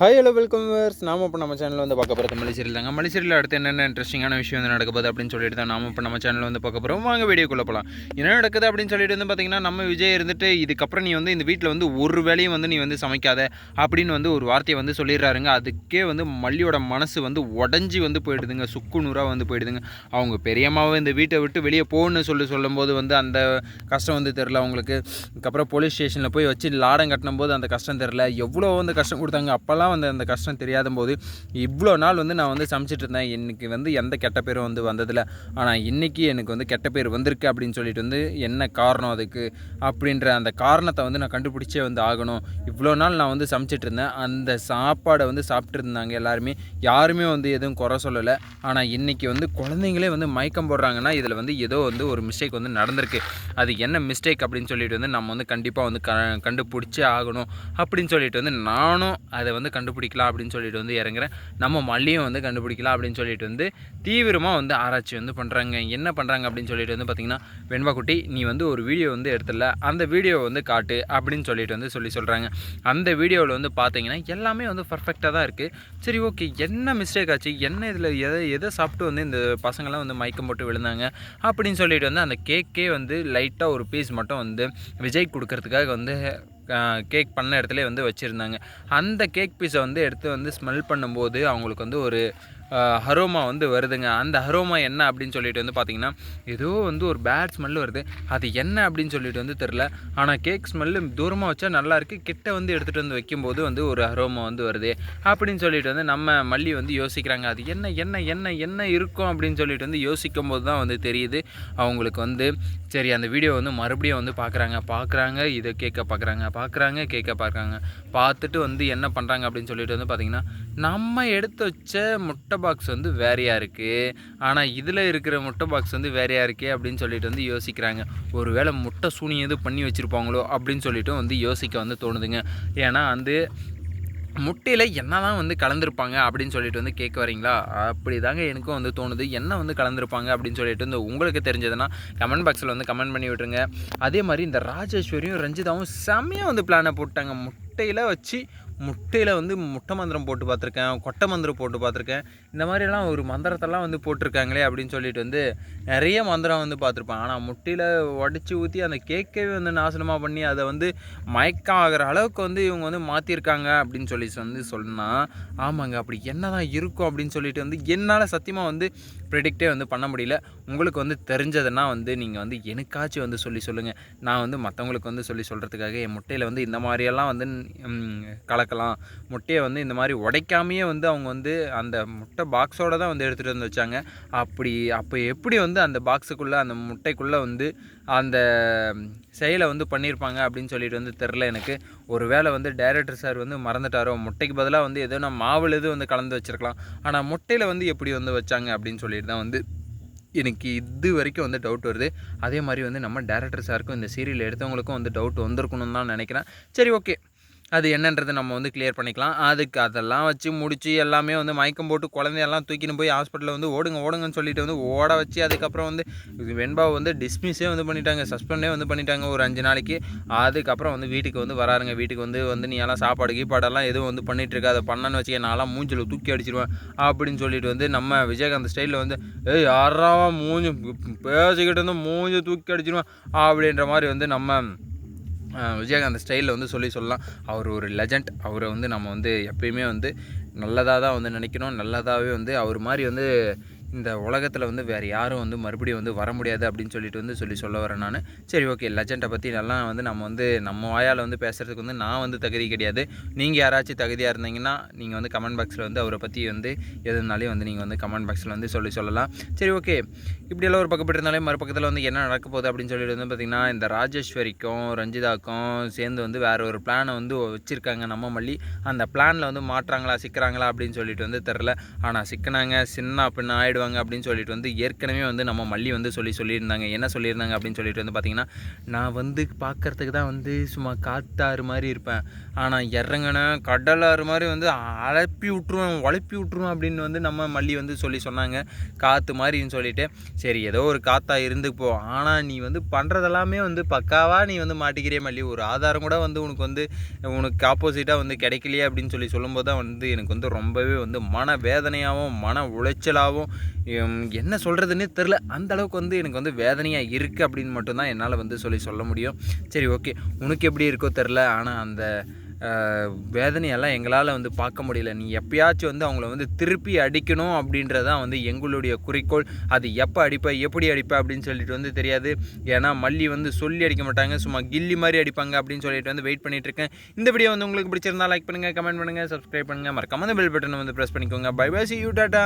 Hi hello welcome verse நாம இப்போ நம்ம சேனலில் வந்து பார்க்க போகிறது மலைசீரியல் தாங்க. மலைசீரியல் அடுத்து என்னென்ன இன்ட்ரெஸ்டிங்கான விஷயம் வந்து நடக்க போகுது அப்படின்னு சொல்லிட்டு தான் நாம இப்போ நம்ம சேனலில் வந்து பார்க்க போகிறோம் வாங்க வீடியோக்குள்ளே போகலாம் என்ன நடக்குது அப்படின்னு சொல்லிட்டு வந்து பார்த்தீங்கன்னா நம்ம விஜய் இருந்துட்டு இதுக்கப்புறம் நீ வந்து இந்த வீட்டில் வந்து ஒரு வேலையும் வந்து நீ வந்து சமைக்காத அப்படின்னு வந்து ஒரு வார்த்தையை வந்து சொல்லிடுறாருங்க. அதுக்கே வந்து மல்லியோட மனசு வந்து உடஞ்சி வந்து போயிடுதுங்க. சுக்கு நூறாக வந்து போயிடுதுங்க. அவங்க பெரியம்மாவை இந்த வீட்டை விட்டு வெளியே போகணும்னு சொல்லி சொல்லும்போது வந்து அந்த கஷ்டம் வந்து தெரில அவங்களுக்கு. அதுக்கப்புறம் போலீஸ் ஸ்டேஷனில் போய் வச்சு லாடம் கட்டினும் போது அந்த கஷ்டம் தெரில எவ்வளோ வந்து கஷ்டம் கொடுத்தாங்க. அப்போல்லாம் வந்து அந்த கஷ்டம் தெரியாத போது இவ்வளோ நாள் வந்து நான் வந்து சமைச்சிட்டு இருந்தேன். எனக்கு வந்து எந்த கெட்ட பேரும் வந்து வந்ததில்ல. ஆனால் இன்றைக்கி எனக்கு வந்து கெட்ட பேர் வந்திருக்கு அப்படின்னு சொல்லிட்டு வந்து என்ன காரணம் அதுக்கு அப்படின்ற அந்த காரணத்தை வந்து நான் கண்டுபிடிச்சே வந்து ஆகணும். இவ்வளோ நாள் நான் வந்து சமைச்சிட்டு இருந்தேன். அந்த சாப்பாடை வந்து சாப்பிட்டு இருந்தாங்க எல்லாருமே. யாருமே வந்து எதுவும் குறை சொல்லலை. ஆனால் இன்றைக்கி வந்து குழந்தைங்களே வந்து மயக்கம் போடுறாங்கன்னா இதில் வந்து ஏதோ வந்து ஒரு மிஸ்டேக் வந்து நடந்திருக்கு. அது என்ன மிஸ்டேக் அப்படின்னு சொல்லிட்டு வந்து நம்ம வந்து கண்டிப்பாக வந்து க கண்டுபிடிச்சே ஆகணும் அப்படின்னு சொல்லிட்டு வந்து நானும் அதை வந்து கண்டுபிடிக்கலாம் அப்படின்னு சொல்லிட்டு வந்து இறங்குறேன். நம்ம மல்லியும் வந்து கண்டுபிடிக்கலாம் அப்படின்னு சொல்லிட்டு வந்து தீவிரமாக வந்து ஆராய்ச்சி வந்து பண்ணுறாங்க என்ன பண்ணுறாங்க அப்படின்னு சொல்லிட்டு வந்து பார்த்திங்கன்னா வெண்பாக்குட்டி நீ வந்து ஒரு வீடியோ வந்து எடுத்துல அந்த வீடியோவை வந்து காட்டு அப்படின்னு சொல்லிட்டு வந்து சொல்லி சொல்கிறாங்க அந்த வீடியோவில் வந்து பார்த்தீங்கன்னா எல்லாமே வந்து பர்ஃபெக்டாக தான் இருக்குது சரி ஓகே என்ன மிஸ்டேக் ஆச்சு? என்ன இதில் எதை எதை சாப்பிட்டு வந்து இந்த பசங்களாம் வந்து மயக்கம் போட்டு விழுந்தாங்க? அப்படின்னு சொல்லிட்டு வந்து அந்த கேக்கே வந்து லைட்டாக ஒரு பீஸ் மட்டும் வந்து விஜய் கொடுக்கறதுக்காக வந்து கேக் பண்ண இடத்துல வந்து வச்சுருந்தாங்க. அந்த கேக் பீஸை வந்து எடுத்து வந்து ஸ்மெல் பண்ணும்போது அவங்களுக்கு வந்து ஒரு ஹரோமா வந்து வருதுங்க. அந்த ஹரோமா என்ன அப்படின்னு சொல்லிட்டு வந்து பார்த்திங்கன்னா ஏதோ வந்து ஒரு பேட் ஸ்மெல் வருது. அது என்ன அப்படின்னு சொல்லிட்டு வந்து தெரில ஆனால் கேக் ஸ்மெல்லு தூரமாக வச்சா நல்லா இருக்குது கிட்ட வந்து எடுத்துகிட்டு வந்து வைக்கும்போது வந்து ஒரு ஹரோமா வந்து வருது. அப்படின்னு சொல்லிட்டு வந்து நம்ம மல்லி வந்து யோசிக்கிறாங்க. அது என்ன என்ன என்ன என்ன இருக்கும் அப்படின்னு சொல்லிட்டு வந்து யோசிக்கும் போது தான் வந்து தெரியுது. அவங்களுக்கு வந்து சரி அந்த வீடியோ வந்து மறுபடியும் வந்து பார்க்குறாங்க பார்க்குறாங்க இதை கேட்க பார்க்குறாங்க பார்க்குறாங்க கேட்க பார்க்குறாங்க பார்த்துட்டு வந்து என்ன பண்ணுறாங்க அப்படின்னு சொல்லிட்டு வந்து பார்த்திங்கன்னா நம்ம எடுத்து வச்ச முட்டை முட்டை பாக்ஸ் வந்து வேறையாக இருக்குது ஆனால் இதில் இருக்கிற முட்டை பாக்ஸ் வந்து வேறையாக இருக்கே அப்படின்னு சொல்லிட்டு வந்து யோசிக்கிறாங்க. ஒருவேளை முட்டை சூனி எது பண்ணி வச்சுருப்பாங்களோ அப்படின்னு சொல்லிட்டு வந்து யோசிக்க வந்து தோணுதுங்க. ஏன்னா வந்து முட்டையில் என்ன தான் வந்து கலந்துருப்பாங்க அப்படின்னு சொல்லிட்டு வந்து கேட்க வரீங்களா? அப்படி தாங்க எனக்கும் வந்து தோணுது. என்ன வந்து கலந்துருப்பாங்க அப்படின்னு சொல்லிட்டு வந்து உங்களுக்கு தெரிஞ்சதுன்னா கமெண்ட் பாக்ஸில் வந்து கமெண்ட் பண்ணி விட்டுருங்க. அதே மாதிரி இந்த ராஜேஸ்வரியும் ரஞ்சிதாவும் செம்மையாக வந்து பிளானை போட்டாங்க. முட்டையில் வச்சு முட்டையில் வந்து முட்டை மந்திரம் போட்டு பார்த்துருக்கேன் கொட்டை மந்திரம் போட்டு பார்த்துருக்கேன். இந்த மாதிரிலாம் ஒரு மந்திரத்தெல்லாம் வந்து போட்டிருக்காங்களே அப்படின்னு சொல்லிட்டு வந்து நிறைய மந்திரம் வந்து பார்த்துருப்பேன். ஆனால் முட்டையில் உடச்சி ஊற்றி அந்த கேக்கவே வந்து நாசனமாக பண்ணி அதை வந்து மயக்கம் ஆகிற அளவுக்கு வந்து இவங்க வந்து மாற்றிருக்காங்க அப்படின்னு சொல்லி வந்து சொன்னால் ஆமாங்க அப்படி என்ன தான் இருக்கும் அப்படின்னு சொல்லிட்டு வந்து என்னால் சத்தியமாக வந்து ப்ரெடிக்டே வந்து பண்ண முடியல. உங்களுக்கு வந்து தெரிஞ்சதுன்னா வந்து நீங்கள் வந்து எனக்காச்சும் வந்து சொல்லி சொல்லுங்கள் நான் வந்து மற்றவங்களுக்கு வந்து சொல்லி சொல்கிறதுக்காக என் முட்டையில் வந்து இந்த மாதிரியெல்லாம் வந்து கலக்கலாம் முட்டையை வந்து இந்த மாதிரி உடைக்காமையே வந்து அவங்க வந்து அந்த முட்டை பாக்ஸோடு தான் வந்து எடுத்துகிட்டு வந்து வச்சாங்க. அப்படி அப்போ எப்படி வந்து அந்த பாக்ஸுக்குள்ளே அந்த முட்டைக்குள்ளே வந்து அந்த செயலை வந்து பண்ணியிருப்பாங்க அப்படின்னு சொல்லிட்டு வந்து தெரில எனக்கு. ஒரு வேளை வந்து டைரக்டர் சார் வந்து மறந்துட்டாரோ முட்டைக்கு பதிலாக வந்து எதோ நான் மாவில் எதுவும் வந்து கலந்து வச்சுருக்கலாம். ஆனால் முட்டையில் வந்து எப்படி வந்து வச்சாங்க அப்படின்னு சொல்லிட்டு தான் வந்து எனக்கு இது வரைக்கும் வந்து டவுட் வருது. அதே மாதிரி வந்து நம்ம டேரக்டர் சாருக்கும் இந்த சீரியல் எடுத்தவங்களுக்கும் வந்து டவுட் வந்திருக்கணும்னு தான் நினைக்கிறேன். சரி ஓகே அது என்னன்றது நம்ம வந்து கிளியர் பண்ணிக்கலாம். அதுக்கு அதெல்லாம் வச்சு முடித்து எல்லாமே வந்து மயக்கம் போட்டு குழந்தையெல்லாம் தூக்கின்னு போய் ஹாஸ்பிட்டலில் வந்து ஓடுங்க ஓடுங்கன்னு சொல்லிட்டு வந்து ஓட வச்சு அதுக்கப்புறம் வந்து வெண்பாவை வந்து டிஸ்மிஸே வந்து பண்ணிட்டாங்க சஸ்பெண்டே வந்து பண்ணிட்டாங்க ஒரு அஞ்சு நாளைக்கு. அதுக்கப்புறம் வந்து வீட்டுக்கு வந்து வராருங்க. வீட்டுக்கு வந்து வந்து நீ எல்லாம் சாப்பாடு கீப்பாடெல்லாம் எதுவும் வந்து பண்ணிட்டு அதை பண்ணன்னு வச்சுக்க நான்லாம் மூஞ்சில் தூக்கி அடிச்சிருவேன் அப்படின்னு சொல்லிட்டு வந்து நம்ம விஜயகாந்த் ஸ்டைலில் வந்து ஏய் யாரா மூஞ்சி பேசிக்கிட்டு வந்து மூஞ்சி தூக்கி அடிச்சிருவேன் அப்படின்ற மாதிரி வந்து நம்ம விஜயகாந்த் ஸ்டைலில் வந்து சொல்லி சொல்லலாம். அவர் ஒரு லெஜண்ட் அவரை வந்து நம்ம வந்து எப்பயுமே வந்து நல்லதாக தான் வந்து நினைக்கணும். நல்லதாகவே வந்து அவர் மாதிரி வந்து இந்த உலகத்தில் வந்து வேறு யாரும் வந்து மறுபடியும் வந்து வர முடியாது அப்படின்னு சொல்லிட்டு வந்து சொல்லி சொல்ல வரேன் நான். சரி ஓகே லெஜெண்டை பற்றி நல்லா வந்து நம்ம வந்து நம்ம வாயால் வந்து பேசுகிறதுக்கு வந்து நான் வந்து தகுதி கிடையாது. நீங்கள் யாராச்சும் தகுதியாக இருந்தீங்கன்னா நீங்கள் வந்து கமெண்ட் பாக்ஸில் வந்து அவரை பற்றி வந்து எதுனாலையும் வந்து நீங்கள் வந்து கமெண்ட் பாக்ஸில் வந்து சொல்லி சொல்லலாம். சரி ஓகே இப்படியெல்லாம் ஒரு பக்கப்பட்டு இருந்தாலே மறுபக்கத்தில் வந்து என்ன நடக்க போகுது அப்படின்னு சொல்லிட்டு வந்து பார்த்திங்கன்னா இந்த ராஜேஸ்வரிக்கும் ரஞ்சிதாக்கும் சேர்ந்து வந்து வேறு ஒரு பிளானை வந்து வச்சுருக்காங்க நம்ம மல்லி. அந்த பிளானில் வந்து மாட்டுறாங்களா சிக்கிறாங்களா அப்படின்னு சொல்லிட்டு வந்து தெரில ஆனால் சிக்கினாங்க. சின்ன அப்படின்னு ஆகிடும் ஆயிடுவாங்க அப்படின்னு சொல்லிட்டு வந்து ஏற்கனவே வந்து நம்ம மல்லி வந்து சொல்லி சொல்லியிருந்தாங்க. என்ன சொல்லியிருந்தாங்க அப்படின்னு சொல்லிட்டு வந்து பார்த்திங்கன்னா நான் வந்து பார்க்கறதுக்கு தான் வந்து சும்மா காத்தாறு மாதிரி இருப்பேன். ஆனால் இறங்கின கடலாறு மாதிரி வந்து அழப்பி விட்ருவேன் உழப்பி விட்ருவேன் அப்படின்னு வந்து நம்ம மல்லி வந்து சொல்லி சொன்னாங்க. காற்று மாதிரின்னு சொல்லிட்டு சரி ஏதோ ஒரு காற்றா இருந்து போ. ஆனால் நீ வந்து பண்ணுறதெல்லாமே வந்து பக்காவாக நீ வந்து மாட்டிக்கிறே மல்லி. ஒரு ஆதாரம் கூட வந்து உனக்கு வந்து உனக்கு ஆப்போசிட்டாக வந்து கிடைக்கலையே அப்படின்னு சொல்லி சொல்லும்போது தான் வந்து எனக்கு வந்து ரொம்பவே வந்து மன வேதனையாகவும் மன உளைச்சலாகவும் என்ன சொல்கிறதுன்னே தெரில அந்த அளவுக்கு வந்து எனக்கு வந்து வேதனையாக இருக்குது அப்படின்னு மட்டும்தான் என்னால் வந்து சொல்லி சொல்ல முடியும். சரி ஓகே. உனக்கு எப்படி இருக்கோ தெரில ஆனால் அந்த வேதனையெல்லாம் எங்களால் வந்து பார்க்க முடியல. நீ எப்பயாச்சும் வந்து அவங்கள வந்து திருப்பி அடிக்கணும் அப்படின்றதான் வந்து எங்களுடைய குறிக்கோள். அது எப்போ அடிப்ப எப்படி அடிப்ப அப்படின்னு சொல்லிட்டு வந்து தெரியாது. ஏன்னா மல்லி வந்து சொல்லி அடிக்க மாட்டாங்க. சும்மா கில்லி மாதிரி அடிப்பாங்க அப்படின்னு சொல்லிட்டு வந்து வெயிட் பண்ணிட்டு இருக்கேன். இந்த வீடியோ வந்து உங்களுக்கு பிடிச்சிருந்தா லைக் பண்ணுங்கள் கமெண்ட் பண்ணுங்கள் சப்ஸ்கிரைப் பண்ணுங்கள் மறக்காம அந்த பெல் பட்டனை வந்து ப்ரெஸ் பண்ணிக்கோங்க. Bye bye see you tata